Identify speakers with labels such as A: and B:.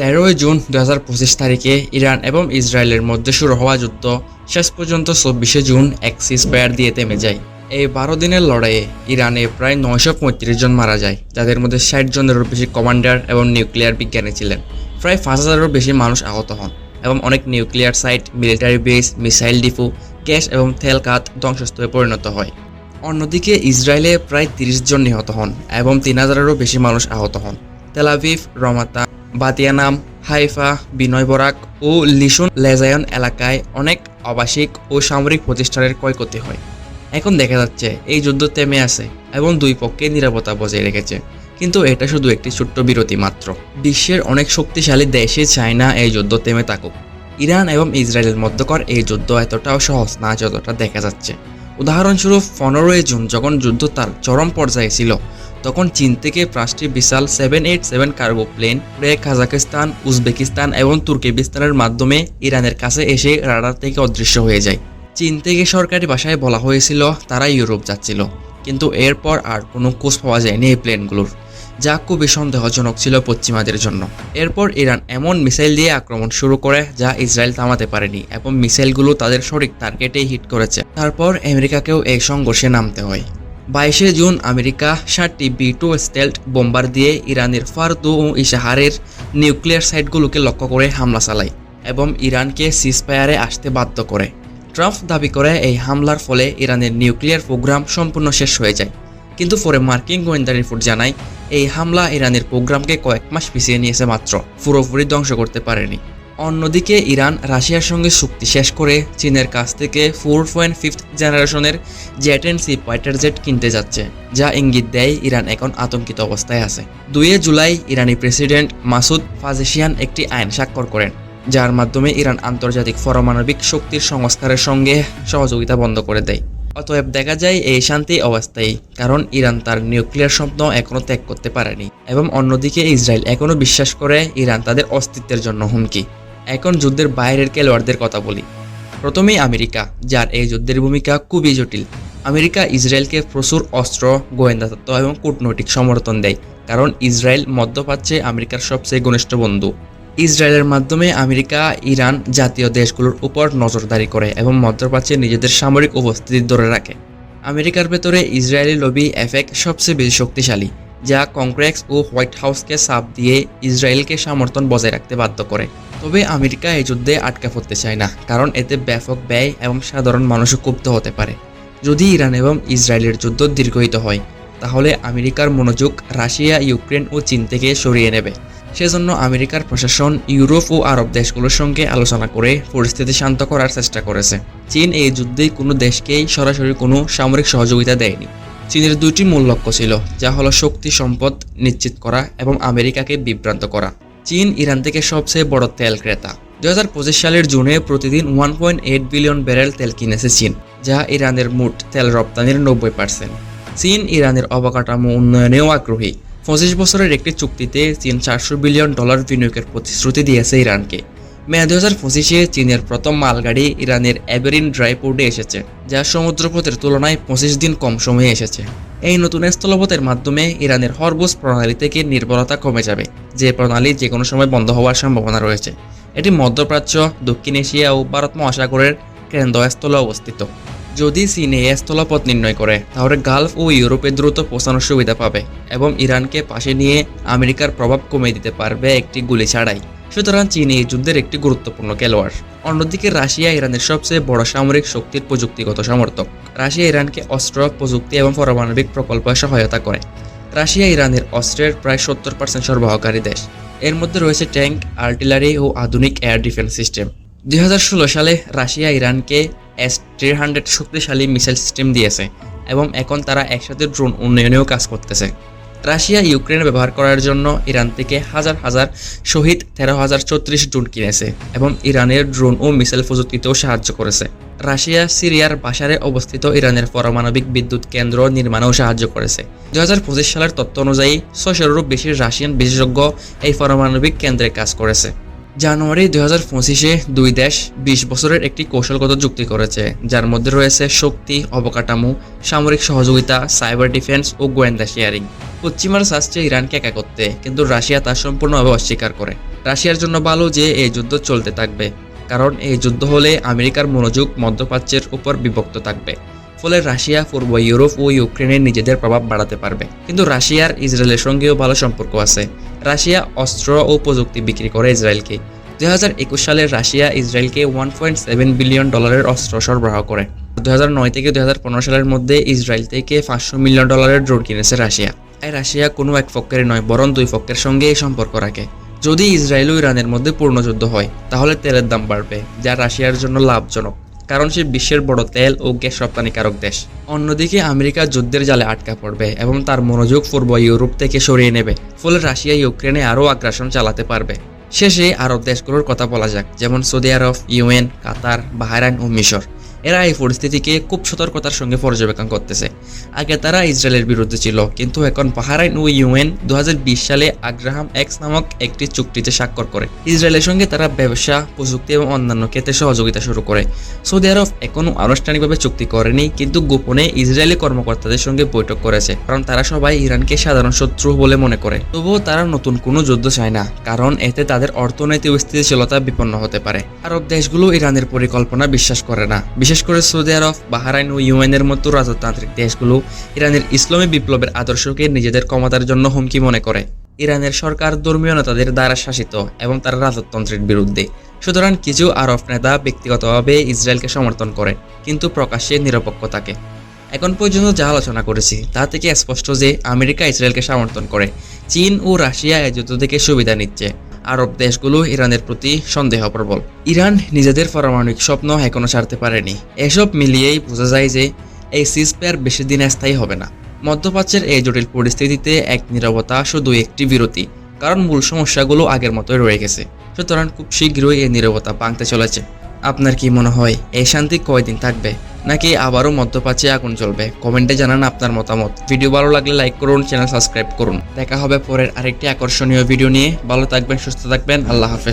A: তেরোই জুন দু হাজার পঁচিশ তারিখে ইরান এবং ইসরায়েলের মধ্যে শুরু হওয়া যুদ্ধ শেষ পর্যন্ত চব্বিশে জুন এক সিজফায়ার দিয়ে থেমে যায়। এই বারো দিনের লড়াইয়ে ইরানে প্রায় নয়শো পঁয়ত্রিশ জন মারা যায়, যাদের মধ্যে ষাট জনেরও বেশি কমান্ডার এবং নিউক্লিয়ার বিজ্ঞানী ছিলেন। প্রায় পাঁচ হাজারেরও বেশি মানুষ আহত হন এবং অনেক nuclear site, military base, missile depot, gas এবং খাত ধ্বংসস্তূপে পরিণত হয়। অন্যদিকে ইসরায়েলে প্রায় তিরিশ জন নিহত হন এবং তিন হাজারেরও বেশি মানুষ আহত হন। তেলাভিভ রমাতা বাতিয়ানাম, হাইফা, বিনয় বরাক ও লিসুন লেজায়ন এলাকায় অনেক আবাসিক ও সামরিক প্রতিষ্ঠানের ক্ষয়ক্ষতি হয়। এখন দেখা যাচ্ছে এই যুদ্ধ থেমে আছে এবং দুই পক্ষে নিরাপত্তা বজায় রেখেছে। কিন্তু এটা শুধু একটি ছোট্ট বিরতি মাত্র। বিশ্বের অনেক শক্তিশালী দেশে চায়না এই যুদ্ধ থেমে থাকুক। ইরান এবং ইসরায়েলের মধ্যকার এই যুদ্ধ এতটাও সহজ না, যতটা দেখা যাচ্ছে। উদাহরণস্বরূপ, পনেরোই জুন যখন যুদ্ধ তার চরম পর্যায়ে ছিল তখন চীন থেকে পাঁচটি বিশাল seven eight seven cargo plane উড়ে কাজাকিস্তান উজবেকিস্তান এবং তুর্কিস্তানের মাধ্যমে ইরানের কাছে এসে রাডার থেকে অদৃশ্য হয়ে যায়। চীন থেকে সরকারি ভাষায় বলা হয়েছিল, তারা ইউরোপ যাচ্ছিল। কিন্তু এরপর আর কোনো খোঁজ পাওয়া যায়নি এই প্লেনগুলোর, যা খুবই সন্দেহজনক ছিল পশ্চিমাদের জন্য। এরপর ইরান এমন মিসাইল দিয়ে আক্রমণ শুরু করে, যা ইসরায়েল থামাতে পারেনি এবং মিসাইলগুলো তাদের সঠিক টার্গেটেই হিট করেছে। তারপর আমেরিকাকেও এই সংঘর্ষে নামতে হয়। বাইশে জুন আমেরিকা ষাটটি বি টু স্টেল্ট বোম্বার দিয়ে ইরানের ফারদু ও ইশাহারের নিউক্লিয়ার সাইটগুলোকে লক্ষ্য করে হামলা চালায় এবং ইরানকে সিসফায়ারে আসতে বাধ্য করে। ট্রাম্প দাবি করে, এই হামলার ফলে ইরানের নিউক্লিয়ার প্রোগ্রাম সম্পূর্ণ শেষ হয়ে যায়। কিন্তু পরে মার্কিন গোয়েন্দা রিপোর্ট জানায়, এই হামলা ইরানের প্রোগ্রামকে কয়েক মাস পিছিয়ে নিয়েছে মাত্র। পুরোপুরি ধ্বংস করতে পারেনি। অন্যদিকে ইরান রাশিয়ার সঙ্গে চুক্তি শেষ করে চীনের কাছ থেকে ফোর পয়েন্ট ফিফথ জেনারেশনের jet and C fighter jet কিনতে যাচ্ছে, যা ইঙ্গিত দেয় ইরান এখন আতঙ্কিত অবস্থায় আছে। দুইয়ে জুলাই ইরানি প্রেসিডেন্ট মাসুদ ফাজেশিয়ান একটি আইন স্বাক্ষর করেন, যার মাধ্যমে ইরান আন্তর্জাতিক পরমাণবিক শক্তির সংস্কারের সঙ্গে সহযোগিতা বন্ধ করে দেয়। অতএব দেখা যায় এই শান্তি অবস্থায়, কারণ ইরান তার নিউক্লিয়ার স্বপ্ন এখনও ত্যাগ করতে পারেনি, এবং অন্যদিকে ইসরায়েল এখনও বিশ্বাস করে ইরান তাদের অস্তিত্বের জন্য হুমকি। এখন যুদ্ধের বাইরের খেলোয়াড়দের কথা বলি। প্রথমেই আমেরিকা, যার এই যুদ্ধের ভূমিকা খুবই জটিল। আমেরিকা ইসরায়েলকে প্রচুর অস্ত্র, গোয়েন্দা তত্ত্ব এবং কূটনৈতিক সমর্থন দেয়, কারণ ইসরায়েল মধ্যপ্রাচ্যে আমেরিকার সবচেয়ে ঘনিষ্ঠ বন্ধু। ইসরায়েলের মাধ্যমে আমেরিকা, ইরান জাতীয় দেশগুলোর উপর নজরদারি করে এবং মধ্যপ্রাচ্যে নিজেদের সামরিক উপস্থিতি ধরে রাখে। আমেরিকার ভেতরে ইসরায়েলি লবি এফেক সবচেয়ে বেশি শক্তিশালী, যা কংগ্রেস ও হোয়াইট হাউসকে চাপ দিয়ে ইসরায়েলকে সমর্থন বজায় রাখতে বাধ্য করে। তবে আমেরিকা এই যুদ্ধে আটকা পড়তে চায় না, কারণ এতে ব্যাপক ব্যয় এবং সাধারণ মানুষও ক্ষুব্ধ হতে পারে। যদি ইরান এবং ইসরায়েলের যুদ্ধ দীর্ঘায়িত হয়, তাহলে আমেরিকার মনোযোগ রাশিয়া, ইউক্রেন ও চীন থেকে সরিয়ে নেবে। সেজন্য আমেরিকার প্রশাসন, ইউরোপ ও আরব দেশগুলোর সঙ্গে আলোচনা করে পরিস্থিতি শান্ত করার চেষ্টা করেছে। চীন এই যুদ্ধে কোনো দেশকেই সরাসরি কোনো সামরিক সহযোগিতা দেয়নি। চীনের দুইটি মূল লক্ষ্য ছিল, যা হলো শক্তি সম্পদ নিশ্চিত করা এবং আমেরিকাকে বিভ্রান্ত করা। চীন ইরান থেকে সবচেয়ে বড় তেল ক্রেতা। দু হাজার পঁচিশ সালের জুনে প্রতিদিন one point eight billion barrel তেল কিনেছে চীন, যা ইরানের মোট তেল রপ্তানির নব্বই পার্সেন্ট চীন ইরানের অবকাঠামো উন্নয়নেও আগ্রহী। পঁচিশ বছরের একটি চুক্তিতে চীন চারশো বিলিয়ন ডলার বিনিয়োগের প্রতিশ্রুতি দিয়েছে ইরানকে। মে দু হাজার পঁচিশে চীনের প্রথম মালগাড়ি ইরানের অ্যাবেরিন ড্রাই পোর্টে এসেছে, যা সমুদ্রপথের তুলনায় পঁচিশ দিন কম সময়ে এসেছে। এই নতুন স্থলপথের মাধ্যমে ইরানের হরবুজ প্রণালী থেকে নির্ভরতা কমে যাবে, যে প্রণালী যে কোনো সময় বন্ধ হওয়ার সম্ভাবনা রয়েছে। এটি মধ্যপ্রাচ্য, দক্ষিণ এশিয়া ও ভারত মহাসাগরের কেন্দ্রস্থলে অবস্থিত। যদি চীন এই স্থলপথ নির্ণয় করে, তাহলে গালফ ও ইউরোপে দ্রুত পৌঁছানোর সুবিধা পাবে এবং ইরানকে পাশে নিয়ে আমেরিকার প্রভাব কমিয়ে দিতে পারবে একটি গুলি ছাড়াই সুতরাং চীন এই যুদ্ধের একটি গুরুত্বপূর্ণ খেলোয়াড়। অন্যদিকে রাশিয়া ইরানের সবচেয়ে বড় সামরিক শক্তির প্রযুক্তিগত সমর্থক। রাশিয়া ইরানকে অস্ত্র, প্রযুক্তি এবং পারমাণবিক প্রকল্পে সহায়তা করে। রাশিয়া ইরানের অস্ত্রের প্রায় সত্তর পার্সেন্ট সরবরাহকারী দেশ। এর মধ্যে রয়েছে ট্যাঙ্ক, আর্টিলারি ও আধুনিক এয়ার ডিফেন্স সিস্টেম। দুই হাজার ষোলো সালে রাশিয়া ইরানকে এস থ্রি হান্ড্রেড শক্তিশালী মিসাইল সিস্টেম দিয়েছে এবং এখন তারা একসাথে ড্রোন উন্নয়নেও কাজ করতেছে। রাশিয়া ইউক্রেন ব্যবহার করার জন্য ইরান থেকে হাজার হাজার শহীদ তেরো হাজার চৌত্রিশ ড্রোন কিনেছে এবং ইরানের ড্রোন ও মিসাইল প্রযুক্তিতেও সাহায্য করেছে। রাশিয়া সিরিয়ার বাসারে অবস্থিত ইরানের পারমাণবিক বিদ্যুৎ কেন্দ্র নির্মাণেও সাহায্য করেছে। দুহাজার পঁচিশ সালের তথ্য অনুযায়ী ছয়শোরও বেশি রাশিয়ান বিশেষজ্ঞ এই পারমাণবিক কেন্দ্রে কাজ করেছে। জানুয়ারি দুই হাজার পঁচিশে দুই দেশ বিশ বছরের একটি কৌশলগত চুক্তি করেছে, যার মধ্যে রয়েছে শক্তি, অবকাঠামো, সামরিক সহযোগিতা, সাইবার ডিফেন্স ও গোয়েন্দা শেয়ারিং। পশ্চিমার চাচ্ছে ইরানকে একা করতে, কিন্তু রাশিয়া তা সম্পূর্ণভাবে অস্বীকার করে। রাশিয়ার জন্য ভালো যে এই যুদ্ধ চলতে থাকবে, কারণ এই যুদ্ধ হলে আমেরিকার মনোযোগ মধ্যপ্রাচ্যের উপর বিভক্ত থাকবে। ফলে রাশিয়া, পূর্ব ইউরোপ ও ইউক্রেনে নিজেদের প্রভাব বাড়াতে পারবে। কিন্তু রাশিয়ার ইসরায়েলের সঙ্গেও ভালো সম্পর্ক আছে। রাশিয়া, অস্ত্র ও প্রযুক্তি বিক্রি করে ইসরায়েলকে। দুই হাজার একুশ সালে রাশিয়া ইসরায়েলকে ওয়ান পয়েন্ট সেভেন বিলিয়ন ডলারের অস্ত্র সরবরাহ করে। দু হাজার নয় থেকে দু হাজার পনেরো সালের মধ্যে ইসরায়েল থেকে পাঁচশো মিলিয়ন ডলারের ড্রোন কিনেছে রাশিয়া। তাই রাশিয়া কোনো এক পক্ষের নয়, বরং দুই পক্ষের সঙ্গে এই সম্পর্ক রাখে। যদি ইসরায়েল ও ইরানের মধ্যে পূর্ণ যুদ্ধ হয়, তাহলে তেলের দাম বাড়বে, যা রাশিয়ার জন্য লাভজনক। কারণ সে বিশ্বের বড় তেল ও গ্যাস রপ্তানিকারক দেশ। অন্যদিকে আমেরিকা যুদ্ধের জালে আটকা পড়বে এবং তার মনোযোগ পূর্ব ইউরোপ থেকে সরিয়ে নেবে, ফলে রাশিয়া ইউক্রেনে আরও আগ্রাসন চালাতে পারবে। শেষে আরব দেশগুলোর কথা বলা যাক, যেমন সৌদি আরব, ইউএন, কাতার, বাহরাইন ও মিশর। এরা এই পরিস্থিতিকে খুব সতর্কতার সঙ্গে পর্যবেক্ষণ করতেছে। আগে তারা ইসরায়েলের বিরুদ্ধে ছিল, কিন্তু এখন বাহারাইন ও ইউএন দু সালে আগ্রাহাম এক্স নামক একটি চুক্তিতে স্বাক্ষর করে। ইসরায়েলের সঙ্গে তারা ব্যবসা, প্রযুক্তি এবং অন্যান্য ক্ষেত্রে সহযোগিতা শুরু করে। সৌদি আরব এখনও আনুষ্ঠানিকভাবে চুক্তি করেনি, কিন্তু গোপনে ইসরায়েলি কর্মকর্তাদের সঙ্গে বৈঠক করেছে, কারণ তারা সবাই ইরানকে সাধারণ শত্রু বলে মনে করে। তবুও তারা নতুন কোনো যুদ্ধ চায় না, কারণ এতে তাদের অর্থনৈতিক স্থিতিশীলতা বিপন্ন হতে পারে। আরব দেশগুলো ইরানের পরিকল্পনা বিশ্বাস করে না বিশেষ করে সৌদি আরব, বাহারাইন ও ইউএনের মতো রাজতান্ত্রিক দেশগুলো ইরানের ইসলামী বিপ্লবের আদর্শকে নিজেদের ক্ষমতার জন্য হুমকি মনে করে। ইরানের সরকার ধর্মীয় নেতাদের দ্বারা শাসিত এবং তারা রাজতন্ত্রের বিরুদ্ধে। সুতরাং কিছু আরব নেতা ব্যক্তিগতভাবে ইসরায়েলকে সমর্থন করে, কিন্তু প্রকাশ্যে নিরপেক্ষ থাকে। এখন পর্যন্ত যা আলোচনা করেছি, তা থেকে স্পষ্ট যে আমেরিকা ইসরায়েলকে সমর্থন করে, চীন ও রাশিয়া এই যুদ্ধ থেকে সুবিধা নিচ্ছে। আরব দেশগুলো ইরানের প্রতি সন্দেহ প্রবল। ইরান নিজেদের পারমাণবিক স্বপ্ন এখনও ছাড়তে পারেনি। এসব মিলিয়েই বোঝা যায় যে এই সিজপেয়ার বেশি দিন স্থায়ী হবে না। মধ্যপ্রাচ্যের এই জটিল পরিস্থিতিতে এক নীরবতা শুধু একটি বিরতি, কারণ মূল সমস্যাগুলো আগের মতোই রয়ে গেছে। সুতরাং খুব শীঘ্রই এই নীরবতা ভাঙতে চলেছে। আপনার কি মনে হয়, এই শান্তি কয়দিন থাকবে? নাকি আবারও মধ্যপ্রাচ্যে আগুন চলবে কমেন্টে জানান আপনার মতামত। ভিডিও ভালো লাগলে লাইক করুন, চ্যানেল সাবস্ক্রাইব করুন। দেখা হবে পরের আরেকটি আকর্ষণীয় ভিডিও নিয়ে। ভালো থাকবেন, সুস্থ থাকবেন। আল্লাহ হাফেজ।